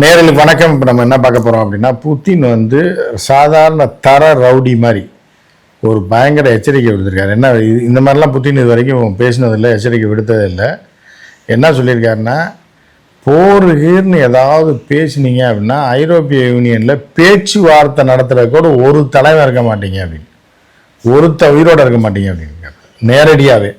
நேரில் வணக்கம். இப்போ நம்ம என்ன பார்க்க போகிறோம் அப்படின்னா புத்தின் வந்து சாதாரண தர ரவுடி மாதிரி ஒரு பயங்கர எச்சரிக்கை விடுத்திருக்காரு. என்ன இது- இந்த மாதிரிலாம் புத்தின் இது வரைக்கும் பேசினதில்லை எச்சரிக்கை விடுத்ததில்லை. என்ன சொல்லியிருக்காருன்னா போருகீர்னு ஏதாவது பேசுனீங்க அப்படின்னா ஐரோப்பிய யூனியனில் பேச்சுவார்த்தை நடத்துகிற கூட ஒரு தலைவன் இருக்க மாட்டீங்க அப்படின்னு. ஒருத்த உயிரோடு இருக்க மாட்டீங்க அப்படின்னு. நேரடியாகவே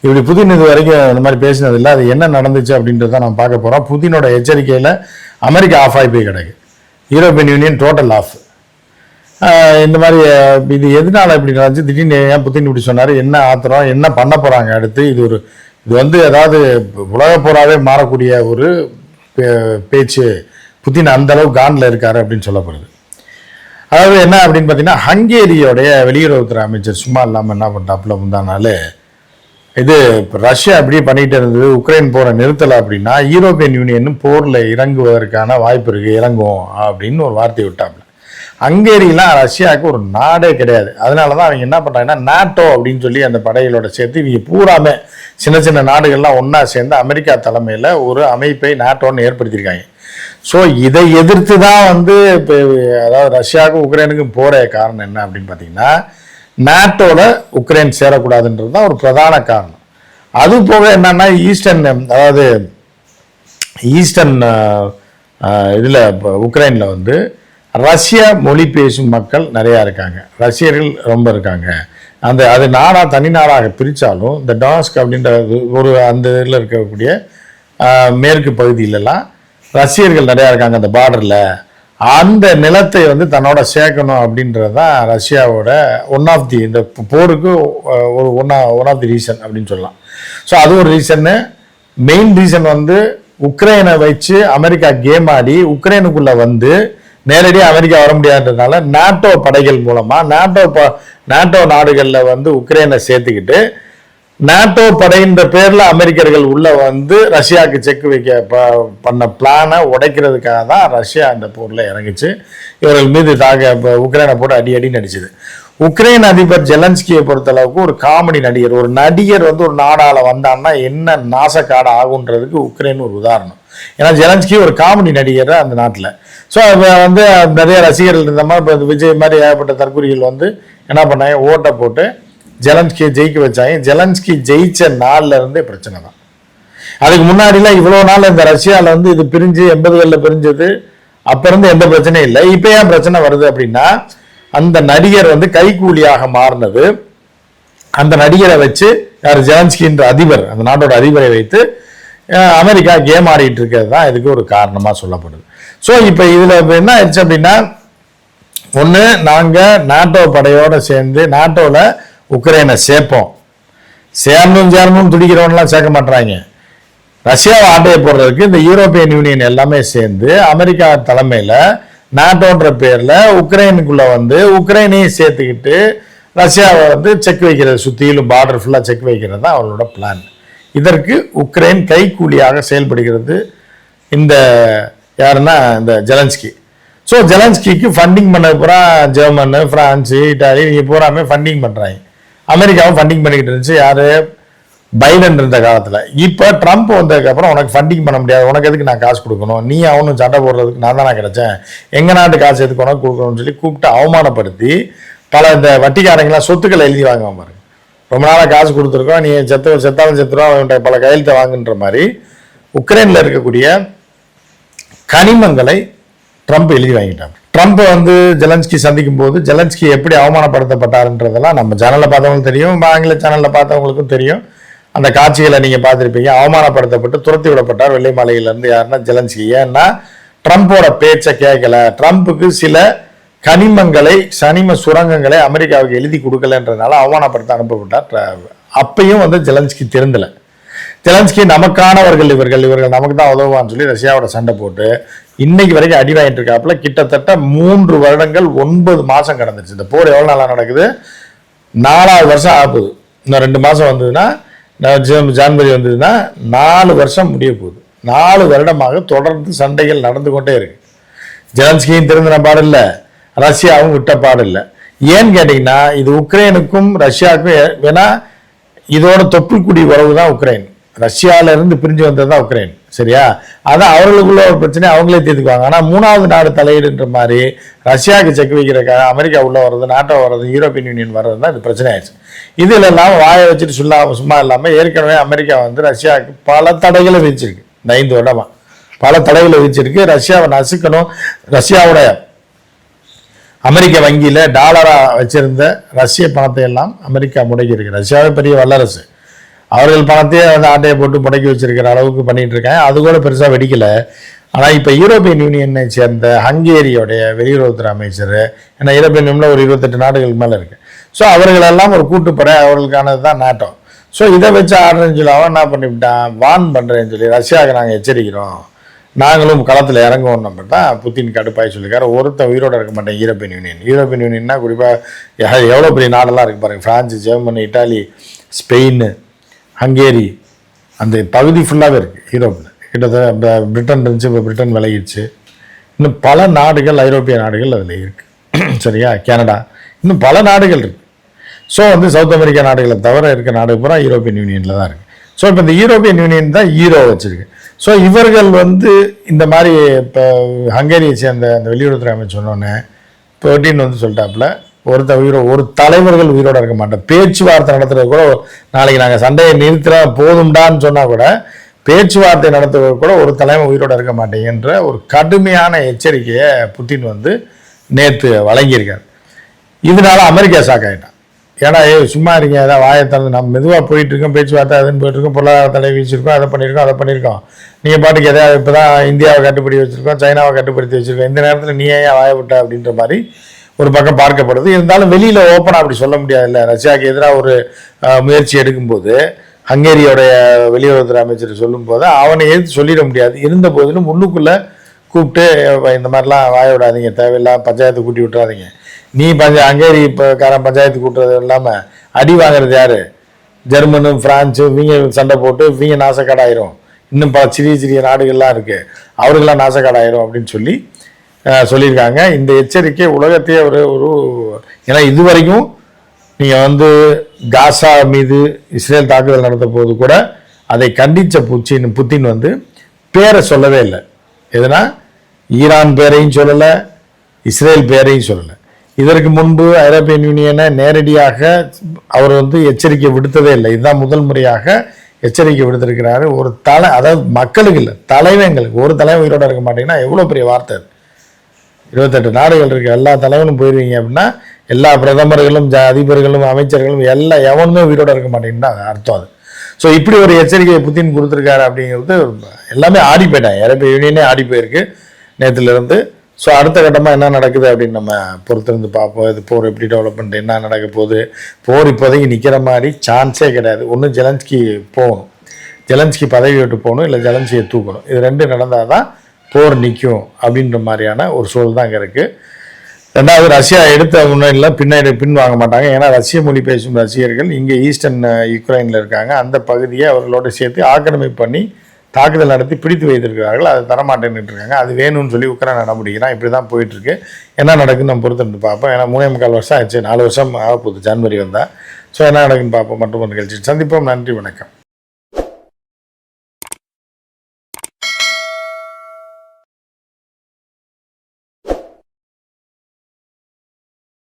இப்படி புதின் இது வரைக்கும் இந்த மாதிரி பேசினதில்லை. அது என்ன நடந்துச்சு அப்படின்றத நம்ம பார்க்க போகிறோம் புதினோட எச்சரிக்கையில் அமெரிக்கா ஆஃப் ஆகி போய் கிடக்கு. யூரோப்பியன் யூனியன் டோட்டல் ஆஃப் இந்த மாதிரி இது எதனால இப்படி நடந்துச்சு? திடீர்னு ஏன் புத்தின் இப்படி சொன்னார்? என்ன ஆத்திரம்? என்ன பண்ண போகிறாங்க அடுத்து? இது ஒரு இது வந்து ஏதாவது உலக போராவே மாறக்கூடிய ஒரு பே- பேச்சு. புத்தின் அந்த அளவு காண்டில் இருக்காரு அப்படின்னு சொல்லப்படுது. அதாவது என்ன அப்படின்னு பார்த்தீங்கன்னா ஹங்கேரியோடைய வெளியுறவுத்துறை அமைச்சர் சும்மா இல்லாமல் என்ன பண்ணிட்டாப்புல முந்தானாலே இது ரஷ்யா அப்படியே பண்ணிட்டு இருந்தது உக்ரைன் போற நிறுத்தலை அப்படின்னா யூரோப்பியன் யூனியன் போரில் இறங்குவதற்கான வாய்ப்பு இருக்கு இறங்கும் அப்படின்னு ஒரு வார்த்தை விட்டாப்புல ஹங்கேரிலாம் ரஷ்யாவுக்கு ஒரு நாடே கிடையாது. அதனால தான் அவங்க என்ன பண்ணுறாங்கன்னா நாட்டோ அப்படின்னு சொல்லி அந்த படைகளோட சேர்த்து இவங்க பூராமே சின்ன சின்ன நாடுகள்லாம் ஒன்றா சேர்ந்து அமெரிக்கா தலைமையில் ஒரு அமைப்பை நாட்டோன்னு ஏற்படுத்தியிருக்காங்க. ஸோ இதை எதிர்த்து தான் வந்து இப்போ அதாவது ரஷ்யாவுக்கும் உக்ரைனுக்கும் போகிற காரணம் என்ன அப்படின்னு பார்த்தீங்கன்னா நாட்டோட உக்ரைன் சேரக்கூடாதுன்றது தான் ஒரு பிரதான காரணம். அது போக என்னன்னா ஈஸ்டர்ன் அதாவது ஈஸ்டர்ன் இதில் உக்ரைனில் வந்து ரஷ்ய மொழி பேசும் மக்கள் நிறையா இருக்காங்க. ரஷ்யர்கள் ரொம்ப இருக்காங்க. அந்த அது நாடாக தனி நாடாக பிரித்தாலும் இந்த டாஸ்க் அப்படின்ற ஒரு அந்த இதில் இருக்கக்கூடிய மேற்கு பகுதியிலலாம் ரஷ்யர்கள் நிறையா இருக்காங்க. அந்த பார்டரில் அந்த நிலத்தை வந்து தன்னோட சேர்க்கணும் அப்படின்றது தான் ரஷ்யாவோட ஒன் ஆஃப் தி இந்த போருக்கு ஒரு one one of the reason அப்படின்னு சொல்லலாம். ஸோ அது ஒரு ரீசன்னு மெயின் ரீசன் வந்து உக்ரைனை வச்சு அமெரிக்கா கேம் ஆடி உக்ரைனுக்குள்ளே வந்து நேரடியாக அமெரிக்கா வர முடியாதுன்றதுனால நாட்டோ படைகள் மூலமாக நாட்டோ ப நாட்டோ நாடுகளில் வந்து உக்ரைனை சேர்த்துக்கிட்டு நாட்டோ படைன்ற பேரில் அமெரிக்கர்கள் உள்ளே வந்து ரஷ்யாவுக்கு செக் வைக்க ப- பண்ண பிளானை உடைக்கிறதுக்காக தான் ரஷ்யா அந்த போரில் இறங்குச்சு. இவர்கள் மீது தாக இப்போ உக்ரைனை போட்டு அடி அடி நடிச்சுது உக்ரைன் அதிபர் ஜெலன்ஸ்கியை பொறுத்தளவுக்கு ஒரு காமெடி நடிகர் ஒரு நடிகர் வந்து ஒரு நாடால வந்தான்னா என்ன நாசக்காடு ஆகுன்றதுக்கு உக்ரைன் ஒரு உதாரணம். ஏன்னா ஜெலன்ஸ்கி ஒரு காமெடி நடிகர் அந்த நாட்டில். ஸோ வந்து நிறைய ரசிகர்கள் இருந்த மாதிரி இப்போ விஜய் மாதிரி ஏகப்பட்ட தற்கொலைகள் வந்து என்ன பண்ணாங்க? ஓட்டை போட்டு ஜெலன்ஸ்கியை ஜெயிக்க வச்சாங்க. ஜெலன்ஸ்கி ஜெயிச்ச நாள்ல இருந்தே பிரச்சனை தான். அதுக்கு முன்னாடிலாம் இவ்வளோ நாள் இந்த ரஷ்யாவில் வந்து இது பிரிஞ்சு எண்பதுகளில் பிரிஞ்சது. அப்போ இருந்து எந்த பிரச்சனையும் இல்லை. இப்போ ஏன் பிரச்சனை வருது அப்படின்னா அந்த நடிகர் வந்து கைக்கூலியாக மாறினது. அந்த நடிகரை வச்சு யார்? ஜெலன்ஸ்கின்ற அதிபர் அந்த நாட்டோட அதிபரை வைத்து அமெரிக்கா கேம் ஆடிட்டு இருக்கிறது தான் இதுக்கு ஒரு காரணமாக சொல்லப்படுது. ஸோ இப்போ இதில் என்ன ஆயிடுச்சு அப்படின்னா ஒன்று நாங்கள் நாட்டோ படையோடு சேர்ந்து நாட்டோவில் உக்ரைனை சேர்ப்போம். சேரணும் சேரணும்னு துடிக்கிறவன்லாம் சேர்க்க மாட்றாங்க. ரஷ்யாவை ஆட்டையை போடுறதுக்கு இந்த யூரோப்பியன் யூனியன் எல்லாமே சேர்ந்து அமெரிக்கா தலைமையில் நாட்டோன்ற பேரில் உக்ரைனுக்குள்ளே வந்து உக்ரைனையும் சேர்த்துக்கிட்டு ரஷ்யாவை வந்து செக் வைக்கிறது சுற்றிலும் பார்டர் ஃபுல்லாக செக் வைக்கிறது தான் அவளோட பிளான் இதற்கு உக்ரைன் கைக்கூலியாக செயல்படுகிறது இந்த யாருன்னா இந்த ஜெலன்ஸ்கி ஸோ ஜெலன்ஸ்கிக்கு ஃபண்டிங் பண்ண பூரா ஜெர்மனு ஃப்ரான்ஸு இட்டாலி இவங்க பூராமே ஃபண்டிங் பண்ணுறாங்க அமெரிக்காவும் ஃபண்டிங் பண்ணிக்கிட்டு இருந்துச்சு. யார்? பைடன் இருந்த காலத்தில். இப்போ ட்ரம்ப் வந்ததுக்கப்புறம் உனக்கு ஃபண்டிங் பண்ண முடியாது. உனக்கு எதுக்கு நான் காசு கொடுக்கணும்? நீ அவனும் சண்டை போடுறதுக்கு நான் தானே கிடைச்சேன். எங்கள் நாட்டு காசு எதுக்கு உனக்கு கொடுக்கணும்னு சொல்லி கூப்பிட்டு அவமானப்படுத்தி பல இந்த வட்டிக்காரங்களாம் சொத்துக்களை எழுதி வாங்குவான் பாருங்க ரொம்ப நாளாக காசு கொடுத்துருக்கோம். நீ செத்து செத்தாலும் செத்துருவோம் அவன்கிட்ட பல கையெழுத்தை வாங்குன்ற மாதிரி உக்ரைனில் இருக்கக்கூடிய கனிமங்களை ட்ரம்ப் எழுதி வாங்கிட்டாங்க ட்ரம்ப்பை வந்து ஜெலன்ஸ்கி சந்திக்கும் போது ஜெலன்ஸ்கி எப்படி அவமானப்படுத்தப்பட்டாருன்றதெல்லாம் நம்ம சேனலில் பார்த்தவங்களுக்கு தெரியும் ஆங்கில சேனலில் பார்த்தவங்களுக்கும் தெரியும். அந்த காட்சிகளை நீங்கள் பார்த்துருப்பீங்க. அவமானப்படுத்தப்பட்டு துரத்தி விடப்பட்டார் வெள்ளை மாளிகையிலேருந்து யாருன்னா ஜெலன்ஸ்கி ஏன்னா ட்ரம்ப்போட பேச்சை கேட்கல. ட்ரம்ப்புக்கு சில கனிமங்களை சனிம சுரங்கங்களை அமெரிக்காவுக்கு எழுதி கொடுக்கலன்றதுனால அவமானப்படுத்த அனுப்பப்பட்டார். அப்பையும் வந்து ஜெலன்ஸ்கி திருந்தலை. ஜெலன்ஸ்கி நமக்கானவர்கள் இவர்கள் இவர்கள் நமக்கு தான் உதவுவான்னு சொல்லி ரஷ்யாவோட சண்டை போட்டு இன்னைக்கு வரைக்கும் அடி வாங்கிட்டு இருக்காப்புல. கிட்டத்தட்ட மூன்று வருடங்கள் ஒன்பது மாசம் கடந்துச்சு இந்த போர் எவ்வளவு நாளா நடக்குது? நாலாவது வருஷம் ஆகுது இன்னும் ரெண்டு மாசம் வந்ததுன்னா ஜான்வரி வந்ததுன்னா நாலு வருஷம் முடிய போகுது. நாலு வருடமாக தொடர்ந்து சண்டைகள் நடந்து கொண்டே இருக்கு. ஜெலன்ஸ்கியும் திருந்தின பாடில்ல ரஷ்யாவும் விட்ட பாடில்ல. ஏன்னு கேட்டிங்கன்னா இது உக்ரைனுக்கும் ரஷ்யாவுக்கும் ஏ- ஏன்னா இதோட தொப்புள்குடி உறவு தான் உக்ரைன். ரஷ்யால இருந்து பிரிஞ்சு வந்தது தான் உக்ரைன் சரியா? அதான் அவர்களுக்குள்ள ஒரு பிரச்சனை அவங்களே தீர்த்துக்குவாங்க. ஆனால் மூணாவது நாடு தலையீடுன்ற மாதிரி ரஷ்யாவுக்கு செக் வைக்கிறக்காக அமெரிக்கா உள்ள வர்றது நாட்டோ வர்றது யூரோப்பியன் யூனியன் வர்றது தான் இது பிரச்சனை ஆயிடுச்சு இதில் இல்லாமல் வாயை வச்சுட்டு சுல்லா சும்மா இல்லாமல் ஏற்கனவே அமெரிக்கா வந்து ரஷ்யாவுக்கு பல தடைகளை விதிச்சிருக்கு. இந்த ஐந்து வருடமா. பல தடைகளை விதிச்சிருக்கு. ரஷ்யாவை நசுக்கணும். ரஷ்யாவோட அமெரிக்க வங்கியில் டாலராக வச்சிருந்த ரஷ்ய பணத்தை எல்லாம் அமெரிக்கா முடக்கியிருக்கு. ரஷ்யாவே பெரிய வல்லரசு. அவர்கள் பணத்தையே வந்து ஆட்டையை போட்டு முடக்கி வச்சிருக்கிற அளவுக்கு பண்ணிட்டு இருக்காங்க அது கூட பெருசாக வெடிக்கல. ஆனால் இப்போ யூரோப்பியன் யூனியனை சேர்ந்த ஹங்கேரியோடைய வெளியுறவுத்துறை அமைச்சர் ஏன்னா யூரோப்பியன் யூனியனில் ஒரு இருபத்தெட்டு நாடுகளுக்கு மேலே இருக்கு. ஸோ அவர்களெல்லாம் ஒரு கூட்டுப்படை அவர்களுக்கானது தான் நாட்டோ ஸோ இதை வச்சு ஆடுறேன்னு சொல்லி அவன் என்ன பண்ணிவிட்டான்? வான் பண்ணுறேன்னு சொல்லி ரஷ்யாவுக்கு நாங்கள் எச்சரிக்கிறோம். நாங்களும் களத்தில் இறங்குவோம் நம்ம தான் புத்தின் கடுப்பாய் சொல்லியிருக்காரு. ஒருத்தன் உயிரோட இருக்க மாட்டேன் யூரோப்பியன் யூனியன். யூரோப்பியன் யூனியன்னா குறிப்பாக எவ்வளோ பெரிய நாடெல்லாம் இருக்கு பாருங்கள் France Germany Italy Spain Hungary அந்த பகுதி ஃபுல்லாகவே இருக்குது யூரோப்பில் கிட்டத்தட்ட பிரிட்டன் இருந்துச்சு இப்போ பிரிட்டன் விலகிடுச்சு. இன்னும் பல நாடுகள் ஐரோப்பிய நாடுகள் அதில் இருக்குது சரியா? கனடா. இன்னும் பல நாடுகள் இருக்குது ஸோ வந்து சவுத் அமெரிக்கா நாடுகளை தவிர இருக்க நாடு பூரா யூரோப்பியன் யூனியனில் தான் இருக்குது ஸோ இப்போ இந்த யூரோப்பியன் யூனியன் தான் ஈரோ வச்சுருக்கு. ஸோ இவர்கள் வந்து இந்த மாதிரி இப்போ ஹங்கேரியை சேர்ந்த அந்த வெளியுறவுத்துறை அமைச்சர் சொன்னோன்னே இப்போ வந்து சொல்லிட்டாப்புல ஒருத்த உயிரோ ஒரு தலைவர்கள் உயிரோட இருக்க மாட்டோம் பேச்சுவார்த்தை நடத்துறது கூட நாளைக்கு நாங்கள் சண்டையை நிறுத்துகிறோம் போதும்டான்னு சொன்னால் கூட பேச்சுவார்த்தை நடத்துவது கூட ஒரு தலைமை உயிரோட இருக்க மாட்டேங்கிற ஒரு கடுமையான எச்சரிக்கையை புட்டின் வந்து நேற்று வழங்கியிருக்கார். இதனால அமெரிக்கா ஷாக் ஆகிட்டான் ஏன்னா ஏ சும்மா இருங்க ஏதாவது வாயை திறந்து நம்ம மெதுவாக போயிட்டு இருக்கோம் பேச்சுவார்த்தை அதுன்னு போயிட்டு இருக்கோம் பொருளாதார தலை வீச்சிருக்கோம் அதை பண்ணியிருக்கோம் அதை பண்ணியிருக்கோம். நீங்கள் பாட்டுக்கு எதாவது இப்போ தான் இந்தியாவை கட்டுப்படி வச்சுருக்கோம் சைனாவை கட்டுப்படுத்தி வச்சுருக்கோம். இந்த நேரத்தில் நீ ஏன் வாய விட்ட அப்படின்ற மாதிரி ஒரு பக்கம் பார்க்கப்படுது. இருந்தாலும் வெளியில் ஓப்பனாக அப்படி சொல்ல முடியாது இல்லை ரஷ்யாவுக்கு எதிராக ஒரு முயற்சி எடுக்கும்போது ஹங்கேரியோடைய வெளியுறவுத்துறை அமைச்சர் சொல்லும்போது அவனை எதிர்த்து சொல்லிட முடியாது. இருந்த போதிலும் முன்னுக்குள்ளே கூப்பிட்டு இந்த மாதிரிலாம் வாய விடாதீங்க. தேவையில்லாம பஞ்சாயத்து கூட்டி விட்டுறாதீங்க. நீ பஞ்ச ஹங்கேரி இப்போ காரன் பஞ்சாயத்து கூட்டுறது இல்லாமல் அடி வாங்குறது யாரு? ஜெர்மனும் ஃப்ரான்ஸும் இவங்க சண்டை போட்டு இவங்க நாசக்காடாயிரும். இன்னும் பல சிறிய சிறிய நாடுகள்லாம் இருக்குது அவர்களாம் நாசக்காடாயிரும். அப்படின்னு சொல்லி சொல்லியிருக்காங்க. இந்த எச்சரிக்கை உலகத்தையே ஒரு ஒரு ஏன்னா இதுவரைக்கும் நீங்கள் வந்து காசா மீது இஸ்ரேல் தாக்குதல் நடத்த போது கூட அதை கண்டித்த புச்சின் புத்தின் வந்து பேரை சொல்லவே இல்லை. எதுனா? ஈரான் பேரையும் சொல்லலை இஸ்ரேல் பேரையும் சொல்லலை. இதற்கு முன்பு ஐரோப்பியன் யூனியனை நேரடியாக அவர் வந்து எச்சரிக்கை விடுத்ததே இல்லை. இதுதான் முதல் முறையாக எச்சரிக்கை விடுத்திருக்கிறாரு. ஒரு தலை அதாவது மக்களுக்கு இல்லை தலைவங்களுக்கு ஒரு தலைவன் உயிரோட இருக்க மாட்டேங்கன்னா எவ்வளோ பெரிய வார்த்தை அது? இருபத்தெட்டு நாடுகள் இருக்குது எல்லா தலைவனும் போயிருவீங்க அப்படின்னா எல்லா பிரதமர்களும் ஜ- அதிபர்களும் அமைச்சர்களும் எல்லா எவனுமே உயிரோடு இருக்க மாட்டேங்குன்னு அர்த்தம் அது. ஸோ இப்படி ஒரு எச்சரிக்கையை புத்தின் கொடுத்துருக்காரு அப்படிங்கிறது எல்லாமே ஆடி போயிட்டாங்க ஐரோப்பிய யூனியனே ஆடி போயிருக்கு நேற்றுலேருந்து ஸோ அடுத்த கட்டமாக என்ன நடக்குது அப்படின்னு நம்ம பொறுத்திருந்து பார்ப்போம். இது போர் எப்படி டெவலப்மெண்ட் என்ன நடக்க போகுது? போர் இப்போதைக்கு நிற்கிற மாதிரி சான்ஸே கிடையாது. ஒன்று ஜெலன்ஸ்கி போகணும். ஜெலன்ஸ்கி பதவி விட்டு போகணும் இல்லை ஜெலன்ஸ்கியை தூக்கணும். இது ரெண்டும் நடந்தால் தான் போர் நிற்கும் அப்படின்ற மாதிரியான ஒரு சூழல் தான் அங்கே இருக்குது ரெண்டாவது ரஷ்யா எடுத்த முன்னாடிலாம் பின்னாடி பின் வாங்க மாட்டாங்க. ஏன்னா ரஷ்ய மொழி பேசும் ரசிகர்கள் இங்கே ஈஸ்டர்ன் யுக்ரைனில் இருக்காங்க. அந்த பகுதியை அவர்களோட சேர்த்து ஆக்கிரமிப்பு பண்ணி தாக்குதல் நடத்தி பிடித்து வைத்திருக்கிறார்கள். அதை தரமாட்டேன்னு இருக்காங்க. அது வேணும்னு சொல்லி உக்ரைன் நடமுடிக்கிறான் இப்படி தான் போயிட்டுருக்கு. என்ன நடக்குன்னு நம்ம பொறுத்திருந்து பார்ப்போம். ஏன்னா மூணே முக்கால் வருஷம் ஆச்சு. நாலு வருஷம் ஆக போகுது ஜான்வரி வந்தால் ஸோ என்ன நடக்குன்னு பார்ப்போம். மற்றும் ஒரு நிகழ்ச்சி சந்திப்போம். நன்றி வணக்கம்.